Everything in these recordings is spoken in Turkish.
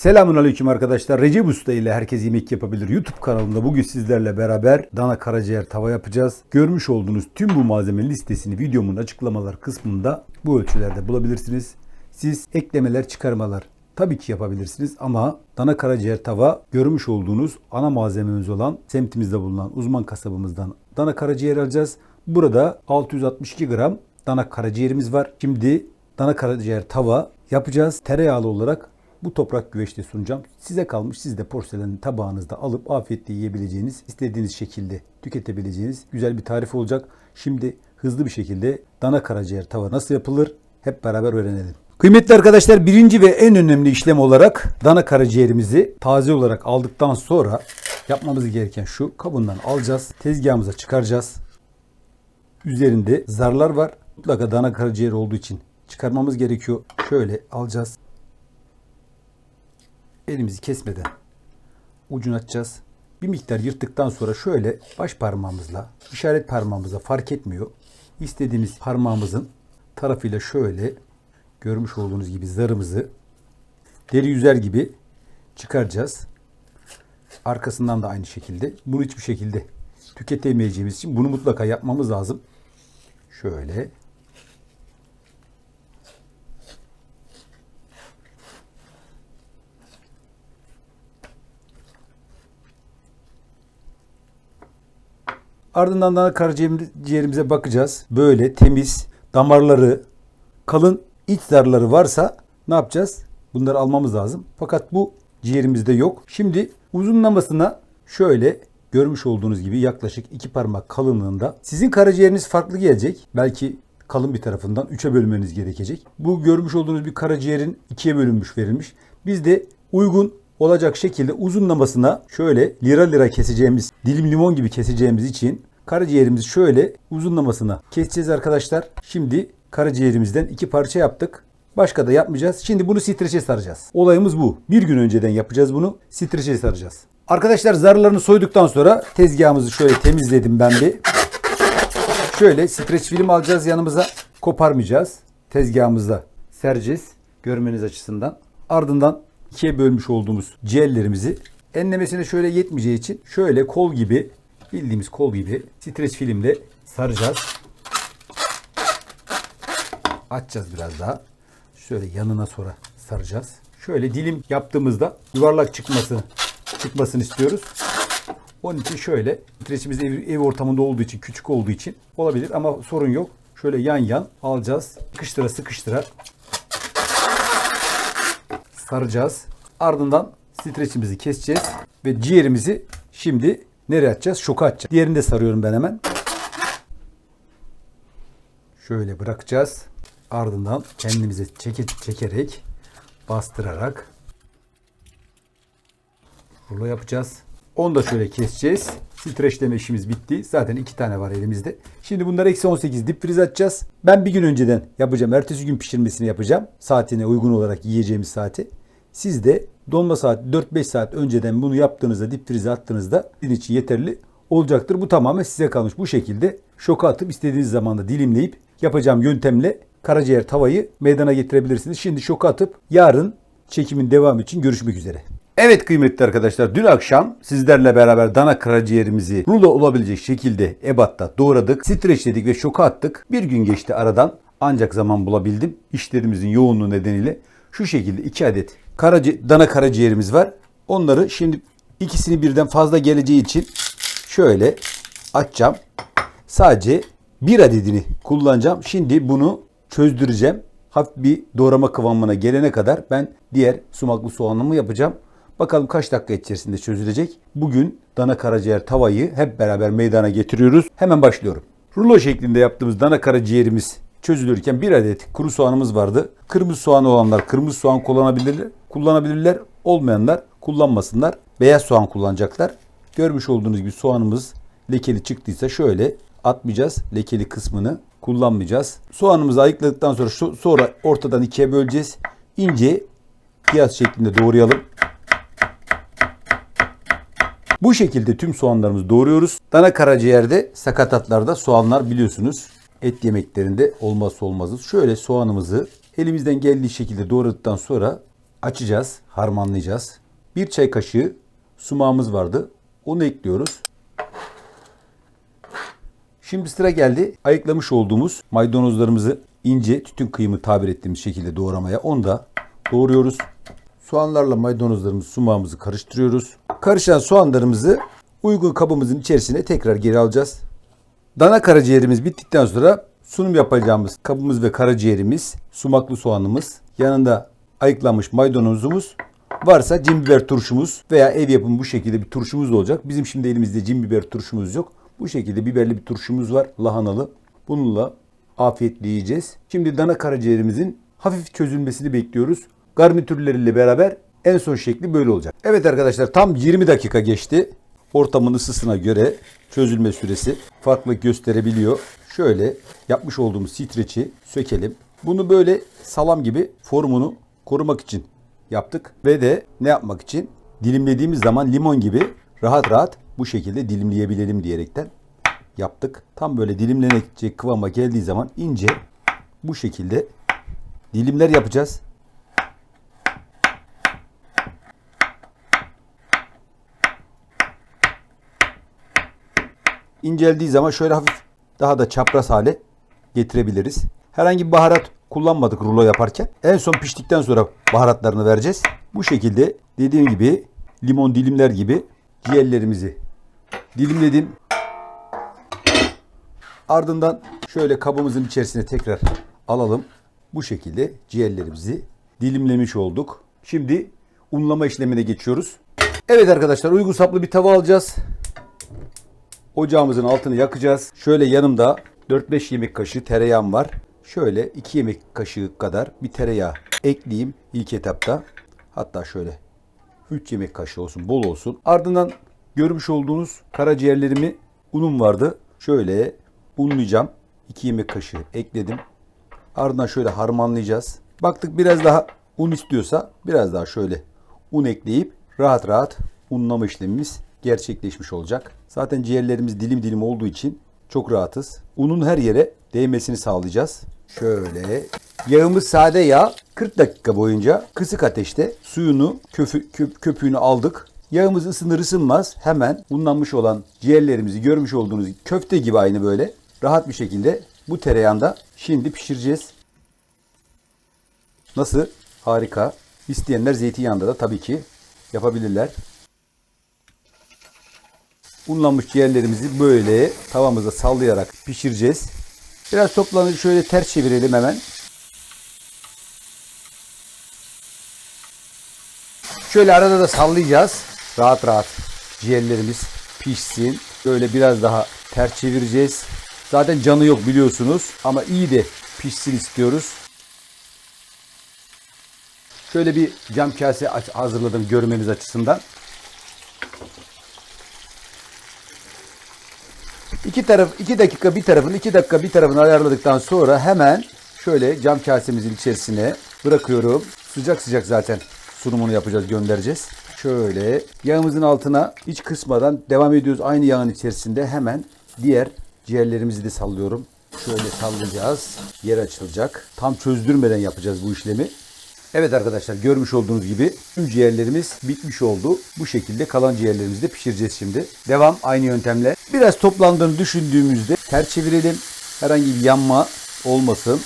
Selamun Aleyküm arkadaşlar. Recep Usta ile Herkes Yemek Yapabilir YouTube kanalında bugün sizlerle beraber dana karaciğer tava yapacağız. Görmüş olduğunuz tüm bu malzeme listesini videomun açıklamalar kısmında bu ölçülerde bulabilirsiniz. Siz eklemeler, çıkarmalar tabii ki yapabilirsiniz ama dana karaciğer tava görmüş olduğunuz ana malzememiz olan semtimizde bulunan uzman kasabımızdan dana karaciğer alacağız. Burada 662 gram dana karaciğerimiz var. Şimdi dana karaciğer tava yapacağız. Tereyağlı olarak bu toprak güveçte sunacağım. Size kalmış siz de porselen tabağınızda alıp afiyetle yiyebileceğiniz, istediğiniz şekilde tüketebileceğiniz güzel bir tarif olacak. Şimdi hızlı bir şekilde dana karaciğer tava nasıl yapılır hep beraber öğrenelim. Kıymetli arkadaşlar birinci ve en önemli işlem olarak dana karaciğerimizi taze olarak aldıktan sonra yapmamız gereken şu kabından alacağız. Tezgahımıza çıkaracağız. Üzerinde zarlar var. Mutlaka dana karaciğer olduğu için çıkarmamız gerekiyor. Şöyle alacağız elimizi kesmeden ucunu açacağız. Bir miktar yırttıktan sonra şöyle baş parmağımızla, işaret parmağımızla fark etmiyor. İstediğimiz parmağımızın tarafıyla şöyle görmüş olduğunuz gibi zarımızı deri yüzer gibi çıkaracağız. Arkasından da aynı şekilde. Bunu hiçbir şekilde tüketemeyeceğimiz için bunu mutlaka yapmamız lazım. Şöyle Ardından da karaciğerimize bakacağız. Böyle temiz damarları, kalın iç zarları varsa ne yapacağız? Bunları almamız lazım. Fakat bu ciğerimizde yok. Şimdi uzunlamasına şöyle görmüş olduğunuz gibi yaklaşık iki parmak kalınlığında. Sizin karaciğeriniz farklı gelecek. Belki kalın bir tarafından 3'e bölmeniz gerekecek. Bu görmüş olduğunuz bir karaciğerin ikiye bölünmüş verilmiş. Biz de uygun olacak şekilde uzunlamasına şöyle lira lira keseceğimiz, dilim limon gibi keseceğimiz için karaciğerimizi şöyle uzunlamasına keseceğiz arkadaşlar. Şimdi karaciğerimizden iki parça yaptık. Başka da yapmayacağız. Şimdi bunu streçe saracağız. Olayımız bu. Bir gün önceden yapacağız bunu. Streçe saracağız. Arkadaşlar zarlarını soyduktan sonra tezgahımızı şöyle temizledim ben bir. Şöyle streç film alacağız yanımıza. Koparmayacağız. Tezgahımızda sereceğiz. Görmeniz açısından. Ardından ikiye bölmüş olduğumuz ciğerlerimizi enlemesine şöyle yetmeyeceği için şöyle kol gibi bildiğimiz kol gibi streç filmle saracağız. Açacağız biraz daha. Şöyle yanına sonra saracağız. Şöyle dilim yaptığımızda yuvarlak çıkması çıkmasını istiyoruz. Onun için şöyle streçimiz ev, ev ortamında olduğu için küçük olduğu için olabilir ama sorun yok. Şöyle yan yan alacağız. Sıkıştıra sıkıştıra saracağız. Ardından streçimizi keseceğiz ve ciğerimizi şimdi nereye atacağız? Şoka atacağız. Diğerini de sarıyorum ben hemen. Şöyle bırakacağız. Ardından kendimize çeke, çekerek bastırarak rulo yapacağız. Onu da şöyle keseceğiz. Streçleme işimiz bitti. Zaten iki tane var elimizde. Şimdi bunları eksi 18 dip friz atacağız. Ben bir gün önceden yapacağım. Ertesi gün pişirmesini yapacağım. Saatine uygun olarak yiyeceğimiz saati. Siz de donma saat 4-5 saat önceden bunu yaptığınızda dip frize attığınızda sizin için yeterli olacaktır. Bu tamamen size kalmış. Bu şekilde şoka atıp istediğiniz zamanda dilimleyip yapacağım yöntemle karaciğer tavayı meydana getirebilirsiniz. Şimdi şoka atıp yarın çekimin devamı için görüşmek üzere. Evet kıymetli arkadaşlar dün akşam sizlerle beraber dana karaciğerimizi rulo olabilecek şekilde ebatta doğradık. Streçledik ve şoka attık. Bir gün geçti aradan ancak zaman bulabildim. İşlerimizin yoğunluğu nedeniyle şu şekilde iki adet karaci dana karaciğerimiz var. Onları şimdi ikisini birden fazla geleceği için şöyle açacağım. Sadece bir adedini kullanacağım. Şimdi bunu çözdüreceğim. Hafif bir doğrama kıvamına gelene kadar ben diğer sumaklı soğanımı yapacağım. Bakalım kaç dakika içerisinde çözülecek. Bugün dana karaciğer tavayı hep beraber meydana getiriyoruz. Hemen başlıyorum. Rulo şeklinde yaptığımız dana karaciğerimiz çözülürken bir adet kuru soğanımız vardı. Kırmızı soğan olanlar kırmızı soğan kullanabilirler. Kullanabilirler. Olmayanlar kullanmasınlar. Beyaz soğan kullanacaklar. Görmüş olduğunuz gibi soğanımız lekeli çıktıysa şöyle atmayacağız. Lekeli kısmını kullanmayacağız. Soğanımızı ayıkladıktan sonra şu, sonra ortadan ikiye böleceğiz. İnce piyaz şeklinde doğrayalım. Bu şekilde tüm soğanlarımızı doğruyoruz. Dana karaciğerde, sakatatlarda soğanlar biliyorsunuz et yemeklerinde olmazsa olmazız. Şöyle soğanımızı elimizden geldiği şekilde doğradıktan sonra açacağız, harmanlayacağız. Bir çay kaşığı sumağımız vardı. Onu ekliyoruz. Şimdi sıra geldi ayıklamış olduğumuz maydanozlarımızı ince tütün kıyımı tabir ettiğimiz şekilde doğramaya. Onu da doğruyoruz. Soğanlarla maydanozlarımızı, sumağımızı karıştırıyoruz. Karışan soğanlarımızı uygun kabımızın içerisine tekrar geri alacağız. Dana karaciğerimiz bittikten sonra sunum yapacağımız kabımız ve karaciğerimiz, sumaklı soğanımız, yanında ayıklanmış maydanozumuz, varsa cin biber turşumuz veya ev yapımı bu şekilde bir turşumuz olacak. Bizim şimdi elimizde cin biber turşumuz yok. Bu şekilde biberli bir turşumuz var, lahanalı. Bununla afiyetle yiyeceğiz. Şimdi dana karaciğerimizin hafif çözülmesini bekliyoruz. Garnitürleriyle beraber en son şekli böyle olacak. Evet arkadaşlar tam 20 dakika geçti. Ortamın ısısına göre çözülme süresi farklılık gösterebiliyor. Şöyle yapmış olduğumuz streçi sökelim. Bunu böyle salam gibi formunu korumak için yaptık. Ve de ne yapmak için? Dilimlediğimiz zaman limon gibi rahat rahat bu şekilde dilimleyebilelim diyerekten yaptık. Tam böyle dilimlenecek kıvama geldiği zaman ince bu şekilde dilimler yapacağız. İnceldiği zaman şöyle hafif daha da çapraz hale getirebiliriz. Herhangi bir baharat kullanmadık rulo yaparken. En son piştikten sonra baharatlarını vereceğiz. Bu şekilde dediğim gibi limon dilimler gibi ciğerlerimizi dilimledim. Ardından şöyle kabımızın içerisine tekrar alalım. Bu şekilde ciğerlerimizi dilimlemiş olduk. Şimdi unlama işlemine geçiyoruz. Evet arkadaşlar uygun saplı bir tava alacağız. Ocağımızın altını yakacağız. Şöyle yanımda 4-5 yemek kaşığı tereyağım var. Şöyle 2 yemek kaşığı kadar bir tereyağı ekleyeyim ilk etapta. Hatta şöyle 3 yemek kaşığı olsun, bol olsun. Ardından görmüş olduğunuz karaciğerlerimi unum vardı. Şöyle unlayacağım. 2 yemek kaşığı ekledim. Ardından şöyle harmanlayacağız. Baktık biraz daha un istiyorsa biraz daha şöyle un ekleyip rahat rahat unlama işlemimiz gerçekleşmiş olacak. Zaten ciğerlerimiz dilim dilim olduğu için çok rahatız. Unun her yere değmesini sağlayacağız. Şöyle yağımız sade yağ 40 dakika boyunca kısık ateşte suyunu köfü, köp, köpüğünü aldık. Yağımız ısınır ısınmaz hemen unlanmış olan ciğerlerimizi görmüş olduğunuz köfte gibi aynı böyle rahat bir şekilde bu tereyağında şimdi pişireceğiz. Nasıl? Harika. İsteyenler zeytinyağında da tabii ki yapabilirler. Unlanmış ciğerlerimizi böyle tavamıza sallayarak pişireceğiz. Biraz toplanır şöyle ters çevirelim hemen. Şöyle arada da sallayacağız. Rahat rahat ciğerlerimiz pişsin. Böyle biraz daha ters çevireceğiz. Zaten canı yok biliyorsunuz ama iyi de pişsin istiyoruz. Şöyle bir cam kase hazırladım görmeniz açısından. İki taraf iki dakika bir tarafını iki dakika bir tarafını ayarladıktan sonra hemen şöyle cam kasemizin içerisine bırakıyorum. Sıcak sıcak zaten sunumunu yapacağız göndereceğiz. Şöyle yağımızın altına hiç kısmadan devam ediyoruz. Aynı yağın içerisinde hemen diğer ciğerlerimizi de sallıyorum. Şöyle sallayacağız. Yer açılacak. Tam çözdürmeden yapacağız bu işlemi. Evet arkadaşlar görmüş olduğunuz gibi tüm ciğerlerimiz bitmiş oldu. Bu şekilde kalan ciğerlerimizi de pişireceğiz şimdi. Devam aynı yöntemle. Biraz toplandığını düşündüğümüzde ters çevirelim. Herhangi bir yanma olmasın.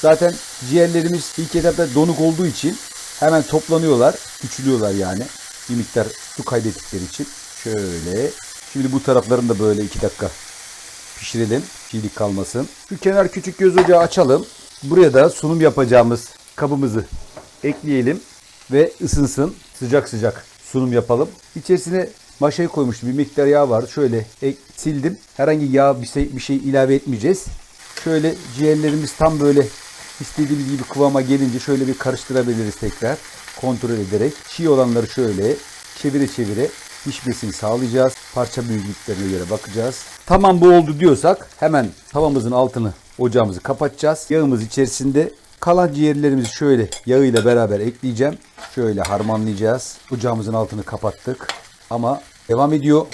Zaten ciğerlerimiz ilk etapta donuk olduğu için hemen toplanıyorlar. Küçülüyorlar yani. Bir miktar su kaybettikleri için. Şöyle. Şimdi bu taraflarını da böyle 2 dakika pişirelim. Çiğlik kalmasın. Şu kenar küçük göz ocağı açalım. Buraya da sunum yapacağımız kabımızı ekleyelim ve ısınsın. Sıcak sıcak sunum yapalım. İçerisine maşayı koymuştum. Bir miktar yağ var. Şöyle ek, sildim. Herhangi yağ bir şey, bir şey ilave etmeyeceğiz. Şöyle ciğerlerimiz tam böyle istediğimiz gibi kıvama gelince şöyle bir karıştırabiliriz tekrar. Kontrol ederek. Çiğ olanları şöyle çevire çevire pişmesini sağlayacağız. Parça büyüklüklerine göre bakacağız. Tamam bu oldu diyorsak hemen tavamızın altını ocağımızı kapatacağız. Yağımız içerisinde kalan ciğerlerimizi şöyle yağıyla beraber ekleyeceğim. Şöyle harmanlayacağız. Ocağımızın altını kapattık. Ama devam ediyor.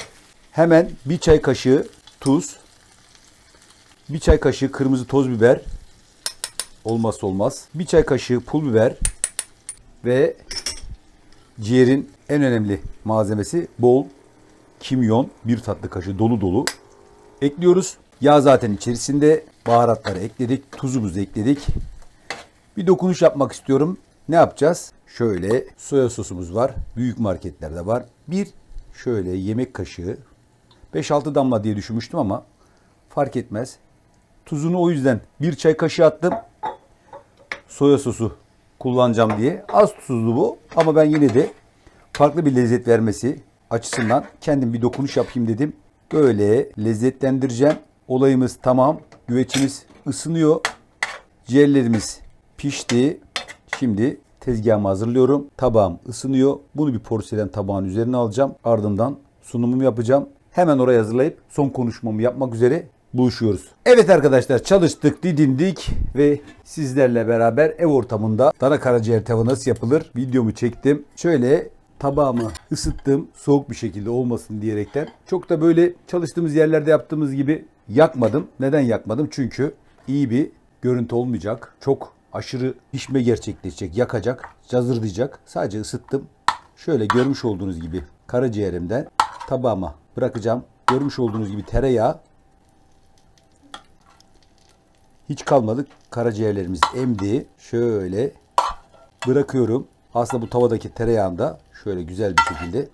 Hemen bir çay kaşığı tuz, bir çay kaşığı kırmızı toz biber olmazsa olmaz. Bir çay kaşığı pul biber ve Ciğerin en önemli malzemesi bol kimyon, bir tatlı kaşığı dolu dolu ekliyoruz. Yağ zaten içerisinde. Baharatları ekledik, tuzumuzu ekledik. Bir dokunuş yapmak istiyorum. Ne yapacağız? Şöyle soya sosumuz var. Büyük marketlerde var. Bir şöyle yemek kaşığı 5-6 damla diye düşünmüştüm ama fark etmez. Tuzunu o yüzden bir çay kaşığı attım. Soya sosu kullanacağım diye. Az tuzlu bu ama ben yine de farklı bir lezzet vermesi açısından kendim bir dokunuş yapayım dedim. Böyle lezzetlendireceğim. Olayımız tamam. Güveçimiz ısınıyor. Ciğerlerimiz pişti. Şimdi tezgahımı hazırlıyorum. Tabağım ısınıyor. Bunu bir porselen tabağın üzerine alacağım. Ardından sunumumu yapacağım. Hemen oraya hazırlayıp son konuşmamı yapmak üzere buluşuyoruz. Evet arkadaşlar çalıştık, didindik ve sizlerle beraber ev ortamında dana karaciğer tava nasıl yapılır videomu çektim. Şöyle tabağımı ısıttım soğuk bir şekilde olmasın diyerekten. Çok da böyle çalıştığımız yerlerde yaptığımız gibi yakmadım. Neden yakmadım? Çünkü iyi bir görüntü olmayacak. Çok aşırı pişme gerçekleşecek, yakacak, cazırlayacak. Sadece ısıttım. Şöyle görmüş olduğunuz gibi karaciğerimden tabağıma bırakacağım. Görmüş olduğunuz gibi tereyağı hiç kalmadı. Karaciğerlerimiz emdi. Şöyle bırakıyorum. Aslında bu tavadaki tereyağını da şöyle güzel bir şekilde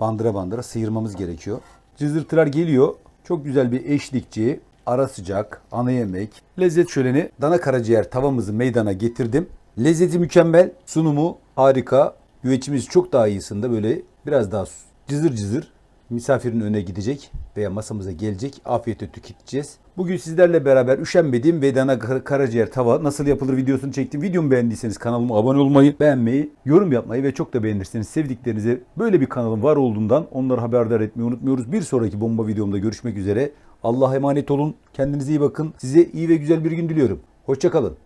bandıra bandıra sıyırmamız gerekiyor. Cızırtılar geliyor. Çok güzel bir eşlikçi, ara sıcak, ana yemek, lezzet şöleni dana karaciğer tavamızı meydana getirdim. Lezzeti mükemmel, sunumu harika. Güveçimiz çok daha iyisinde böyle biraz daha cızır cızır misafirin önüne gidecek veya masamıza gelecek. Afiyetle tüketeceğiz. Bugün sizlerle beraber üşenmediğim ve dana kar- karaciğer tava nasıl yapılır videosunu çektim. Videomu beğendiyseniz kanalıma abone olmayı, beğenmeyi, yorum yapmayı ve çok da beğenirseniz sevdiklerinize böyle bir kanalın var olduğundan onları haberdar etmeyi unutmuyoruz. Bir sonraki bomba videomda görüşmek üzere. Allah'a emanet olun. Kendinize iyi bakın. Size iyi ve güzel bir gün diliyorum. Hoşçakalın.